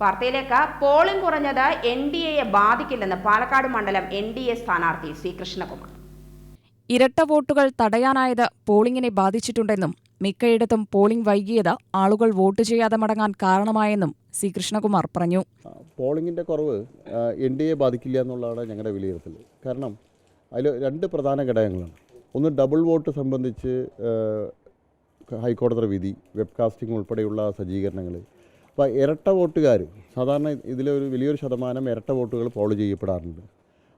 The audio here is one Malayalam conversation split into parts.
വാർത്തയിലേക്ക്. പോളിംഗ് കുറഞ്ഞത് എൻ ഡി എയെ ബാധിക്കില്ലെന്ന് പാലക്കാട് മണ്ഡലം എൻ ഡി എ സ്ഥാനാർത്ഥി സി കൃഷ്ണകുമാർ. ഇരട്ട വോട്ടുകൾ തടയാനായത് പോളിംഗിനെ ബാധിച്ചിട്ടുണ്ടെന്നും മിക്കയിടത്തും പോളിംഗ് വൈകിയത് ആളുകൾ വോട്ട് ചെയ്യാതെ മടങ്ങാൻ കാരണമായെന്നും സി കൃഷ്ണകുമാർ പറഞ്ഞു. പോളിങ്ങിന്റെ കുറവ് എൻ ഡി എ ബാധിക്കില്ല എന്നുള്ളതാണ് ഞങ്ങളുടെ വിലയിരുത്തൽ. കാരണം അതിൽ രണ്ട് പ്രധാന ഘടകങ്ങളാണ്. ഒന്ന് ഡബിൾ വോട്ട് സംബന്ധിച്ച് ഹൈക്കോടതിയുടെ ഹൈക്കോടതി വിധി വെബ്കാസ്റ്റിംഗ് ഉൾപ്പെടെയുള്ള സജ്ജീകരണങ്ങൾ അപ്പോൾ ഇരട്ട വോട്ടുകാർ സാധാരണ ഇതിലൊരു വലിയൊരു ശതമാനം ഇരട്ട വോട്ടുകൾ പോൾ ചെയ്യപ്പെടാറുണ്ട്.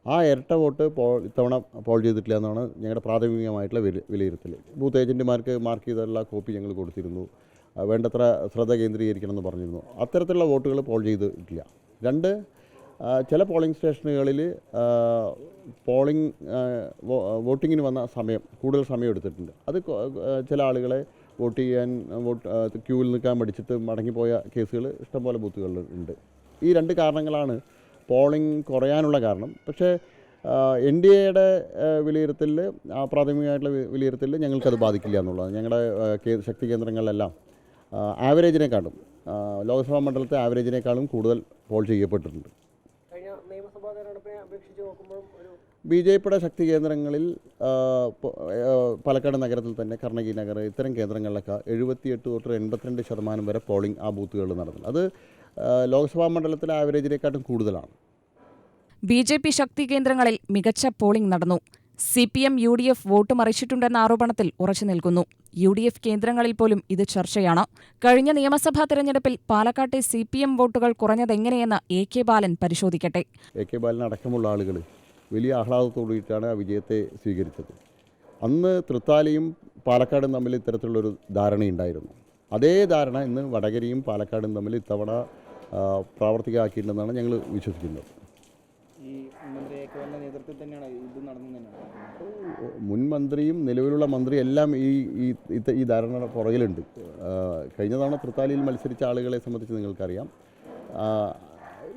ആ ഇരട്ട വോട്ട് പോൾ ഇത്തവണ പോൾ ചെയ്തിട്ടില്ല എന്നാണ് ഞങ്ങളുടെ പ്രാഥമികമായിട്ടുള്ള വില വിലയിരുത്തൽ ബൂത്ത് ഏജന്റുമാർക്ക് മാർക്ക് ചെയ്തുള്ള കോപ്പി ഞങ്ങൾ കൊടുത്തിരുന്നു. വേണ്ടത്ര ശ്രദ്ധ കേന്ദ്രീകരിക്കണം എന്ന് പറഞ്ഞിരുന്നു. അത്തരത്തിലുള്ള വോട്ടുകൾ പോൾ ചെയ്തിട്ടില്ല. രണ്ട് ചില പോളിംഗ് സ്റ്റേഷനുകളിൽ പോളിംഗ് വോട്ടിങ്ങിന് വന്ന സമയം കൂടുതൽ സമയം എടുത്തിട്ടുണ്ട്. അത് ചില ആളുകളെ വോട്ട് ചെയ്യാൻ വോട്ട് ക്യൂവിൽ നിൽക്കാൻ മടിച്ചിട്ട് മടങ്ങിപ്പോയ കേസുകൾ ഇഷ്ടംപോലെ ബൂത്തുകളിൽ ഉണ്ട് ഈ രണ്ട് കാരണങ്ങളാണ് പോളിംഗ് കുറയാനുള്ള കാരണം. പക്ഷേ എൻ ഡി എയുടെ വിലയിരുത്തലിൽ പ്രാഥമികമായിട്ടുള്ള വിലയിരുത്തലിൽ ഞങ്ങൾക്കത് ബാധിക്കില്ല എന്നുള്ളതാണ്. ഞങ്ങളുടെ ശക്തി കേന്ദ്രങ്ങളിലെല്ലാം ആവറേജിനെക്കാളും ലോക്സഭാ മണ്ഡലത്തെ ആവറേജിനേക്കാളും കൂടുതൽ പോൾ ചെയ്യപ്പെട്ടിട്ടുണ്ട്. അപേക്ഷിച്ച് നോക്കുമ്പോഴും ഒരു ബി ജെ പിയുടെ ശക്തി കേന്ദ്രങ്ങളിൽ പാലക്കാട് നഗരത്തിൽ തന്നെ കർണകി നഗർ ഇത്തരം കേന്ദ്രങ്ങളിലൊക്കെ എഴുപത്തിയെട്ട് തൊട്ട് എൺപത്തിരണ്ട് ശതമാനം വരെ പോളിംഗ് ആ ബൂത്തുകളിൽ നടന്നു അത് ലോക്സഭാ മണ്ഡലത്തിലെ ആവറേജിനെക്കാട്ടും കൂടുതലാണ്. ബി ജെ പി ശക്തി കേന്ദ്രങ്ങളിൽ മികച്ച പോളിംഗ് നടന്നു. C P M U D F vote മറിച്ചിട്ടുണ്ടെന്ന ആരോപണത്തിൽ ഉറച്ചു നിൽക്കുന്നു. യു ഡി എഫ് കേന്ദ്രങ്ങളിൽ പോലും ഇത് ചർച്ചയാണ്. കഴിഞ്ഞ നിയമസഭാ തെരഞ്ഞെടുപ്പിൽ പാലക്കാട്ടെ സി പി എം വോട്ടുകൾ കുറഞ്ഞതെങ്ങനെയെന്ന് എ കെ ബാലൻ പരിശോധിക്കട്ടെ. എ കെ ബാലൻ അടക്കമുള്ള ആളുകൾ വലിയ ആഹ്ലാദത്തോടുകൂടിയിട്ടാണ് ആ വിജയത്തെ സ്വീകരിച്ചത്. അന്ന് തൃത്താലയും പാലക്കാടും തമ്മിൽ ഇത്തരത്തിലുള്ളൊരു ധാരണയുണ്ടായിരുന്നു. അതേ ധാരണ ഇന്ന് വടകരയും പാലക്കാടും തമ്മിൽ ഇത്തവണ പ്രാവർത്തികമാക്കിയിട്ടുണ്ടെന്നാണ് ഞങ്ങൾ വിശ്വസിക്കുന്നത്. ഈ മന്ത്രി എ കെ ബാലന്റെ നേതൃത്വത്തിൽ തന്നെയാണ് ഇത് നടന്നു തന്നെയാണ് മുൻ മന്ത്രിയും നിലവിലുള്ള മന്ത്രി എല്ലാം ഈ ഈ ധാരണയുടെ പുറകിലുണ്ട്. കഴിഞ്ഞ തവണ തൃത്താലിയിൽ മത്സരിച്ച ആളുകളെ സംബന്ധിച്ച് നിങ്ങൾക്കറിയാം.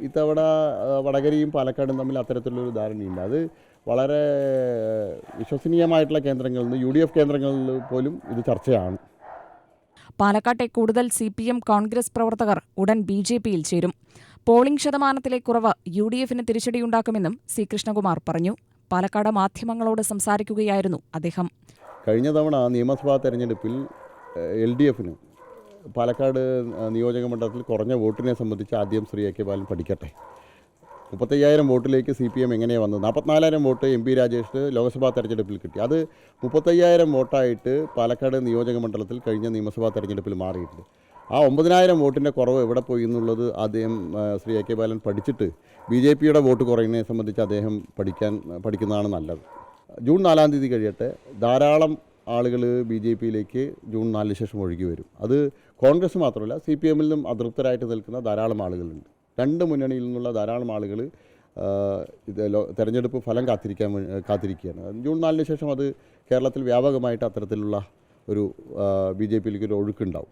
ഇത്തവണ വടകരയും പാലക്കാടും തമ്മിൽ അത്തരത്തിലുള്ളൊരു ധാരണയുണ്ട്. അത് വളരെ വിശ്വസനീയമായിട്ടുള്ള കേന്ദ്രങ്ങളിൽ നിന്ന് യു ഡി എഫ് കേന്ദ്രങ്ങളിൽ പോലും ഇത് ചർച്ചയാണ്. പാലക്കാട്ടെ കൂടുതൽ സി പി എം കോൺഗ്രസ് പ്രവർത്തകർ ഉടൻ ബി ജെ പിയിൽ ചേരും. പോളിംഗ് ശതമാനത്തിലെ കുറവ് യു ഡി എഫിന് തിരിച്ചടിയുണ്ടാക്കുമെന്നും സി കൃഷ്ണകുമാർ പറഞ്ഞു. പാലക്കാട് മാധ്യമങ്ങളോട് സംസാരിക്കുകയായിരുന്നു അദ്ദേഹം. കഴിഞ്ഞ തവണ നിയമസഭാ തെരഞ്ഞെടുപ്പിൽ എൽ ഡി എഫിന് പാലക്കാട് നിയോജക മണ്ഡലത്തിൽ കുറഞ്ഞ വോട്ടിനെ സംബന്ധിച്ച് ആദ്യം ശ്രീ എ കെ ബാലൻ പഠിക്കട്ടെ. മുപ്പത്തയ്യായിരം വോട്ടിലേക്ക് സി പി എം എങ്ങനെയാണ് വന്നത്? നാൽപ്പത്തിനാലായിരം vote M P Rajesh Lok Sabha തെരഞ്ഞെടുപ്പിൽ കിട്ടി. അത് മുപ്പത്തയ്യായിരം വോട്ടായിട്ട് പാലക്കാട് നിയോജക മണ്ഡലത്തിൽ കഴിഞ്ഞ നിയമസഭാ തെരഞ്ഞെടുപ്പിൽ മാറിയിട്ടുണ്ട്. ആ ഒമ്പതിനായിരം വോട്ടിന്റെ കുറവ് എവിടെ പോയി എന്നുള്ളത് അദ്ദേഹം ശ്രീ എ കെ ബാലൻ പഠിച്ചിട്ട് ബി ജെ പിയുടെ വോട്ട് കുറയുന്നതിനെ സംബന്ധിച്ച് അദ്ദേഹം പഠിക്കാൻ പഠിക്കുന്നതാണ് നല്ലത്. ജൂൺ നാലാം തീയതി കഴിയട്ടെ ധാരാളം ആളുകൾ ബി ജെ പിയിലേക്ക് ജൂൺ നാലിന് ശേഷം ഒഴുകി വരും. അത് കോൺഗ്രസ് മാത്രമല്ല സി പി എമ്മിൽ നിന്നും അതൃപ്തരായിട്ട് നിൽക്കുന്ന ധാരാളം ആളുകളുണ്ട്. രണ്ട് മുന്നണിയിൽ നിന്നുള്ള ധാരാളം ആളുകൾ ഇത് തെരഞ്ഞെടുപ്പ് ഫലം കാത്തിരിക്കാൻ കാത്തിരിക്കുകയാണ്. ജൂൺ നാലിന് ശേഷം അത് കേരളത്തിൽ വ്യാപകമായിട്ട് അത്തരത്തിലുള്ള ഒരു ബി ജെ പിയിലേക്ക് ഒരു ഒഴുക്കുണ്ടാവും.